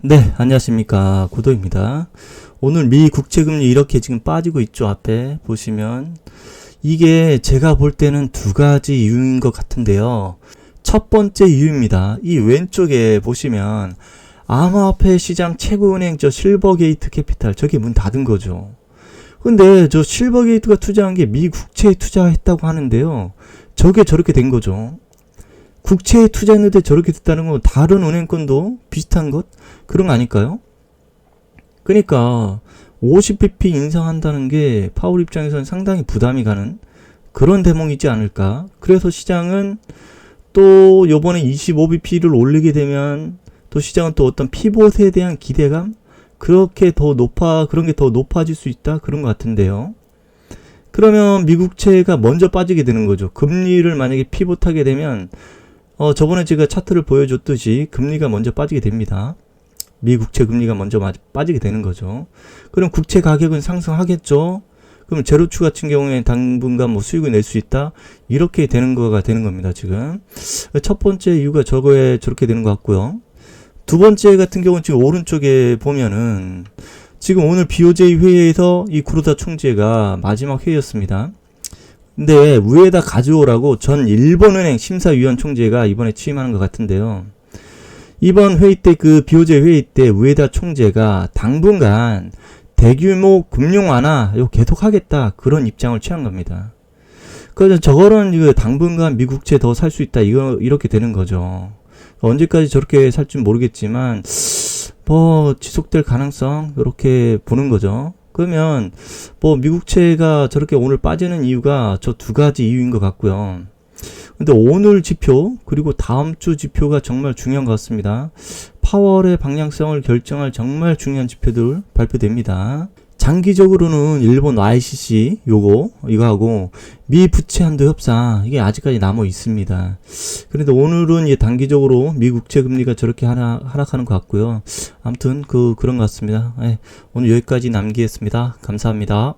네, 안녕하십니까. 고도입니다. 오늘 미 국채금리 이렇게 지금 빠지고 있죠. 앞에 보시면. 이게 제가 볼 때는 두 가지 이유인 것 같은데요. 첫 번째 이유입니다. 이 왼쪽에 보시면 암호화폐 시장 최고은행 저 실버게이트 캐피탈 저게 문 닫은 거죠. 근데 저 실버게이트가 투자한 게 미 국채에 투자했다고 하는데요. 저게 저렇게 된 거죠. 국채에 투자했는데 저렇게 됐다는 건 다른 은행권도 비슷한 것 그런 거 아닐까요? 그러니까 50bp 인상한다는 게 파월 입장에서는 상당히 부담이 가는 그런 대목이지 않을까. 그래서 시장은 또 요번에 25bp를 올리게 되면 또 시장은 또 어떤 피봇에 대한 기대감 그렇게 더 높아 그런 게 더 높아질 수 있다 그런 것 같은데요. 그러면 미국채가 먼저 빠지게 되는 거죠. 금리를 만약에 피봇하게 되면 어 저번에 제가 차트를 보여줬듯이 금리가 먼저 빠지게 됩니다. 미 국채 금리가 먼저 마- 빠지게 되는 거죠. 그럼 국채 가격은 상승하겠죠. 그럼 제로추 같은 경우에 당분간 뭐 수익을 낼 수 있다 이렇게 되는 거가 되는 겁니다. 지금 첫 번째 이유가 저거에 저렇게 되는 것 같고요. 두 번째 같은 경우는 지금 오른쪽에 보면은 지금 오늘 BOJ 회의에서 이 구로다 총재가 마지막 회의였습니다. 근데 위에다 가져오라고 전 일본은행 심사위원 총재가 이번에 취임하는 것 같은데요. 이번 회의 때그 BOJ 회의 때 우에다 총재가 당분간 대규모 금융 완화 요 계속하겠다 그런 입장을 취한 겁니다. 그래서 저거는 이거 당분간 미국채 더 살 수 있다 이거 이렇게 되는 거죠. 언제까지 저렇게 살줄 모르겠지만 뭐 지속될 가능성 이렇게 보는 거죠. 그러면 뭐 미국채가 저렇게 오늘 빠지는 이유가 저 두 가지 이유인 것 같고요. 근데 오늘 지표 그리고 다음 주 지표가 정말 중요한 것 같습니다. 파월의 방향성을 결정할 정말 중요한 지표들 발표됩니다. 장기적으로는 일본 YCC 요거 이거 하고 미 부채 한도 협상 이게 아직까지 남아 있습니다. 그런데 오늘은 이 단기적으로 미 국채 금리가 저렇게 하락, 하락하는 것 같고요. 아무튼 그 그런 것 같습니다. 예, 오늘 여기까지 남기겠습니다. 감사합니다.